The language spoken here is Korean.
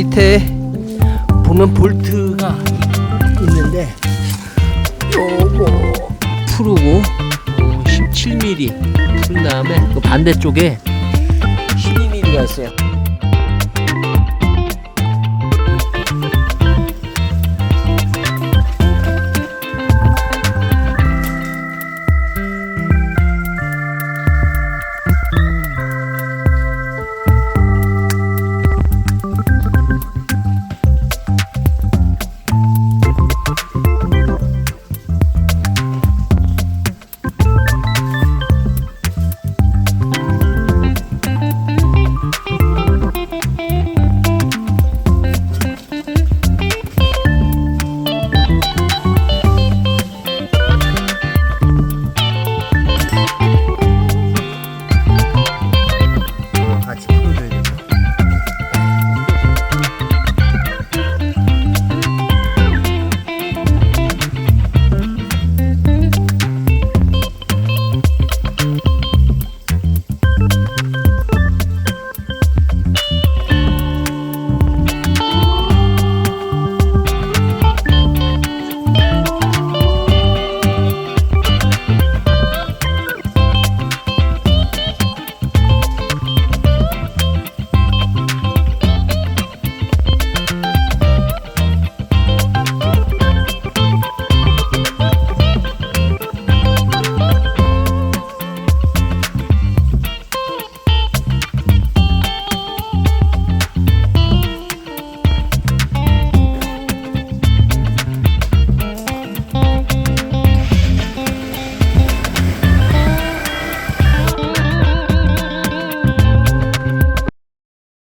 밑에 보면 볼트가 있는데 요거 풀고 17mm 풀 다음에 그 반대쪽에 12mm가 있어요.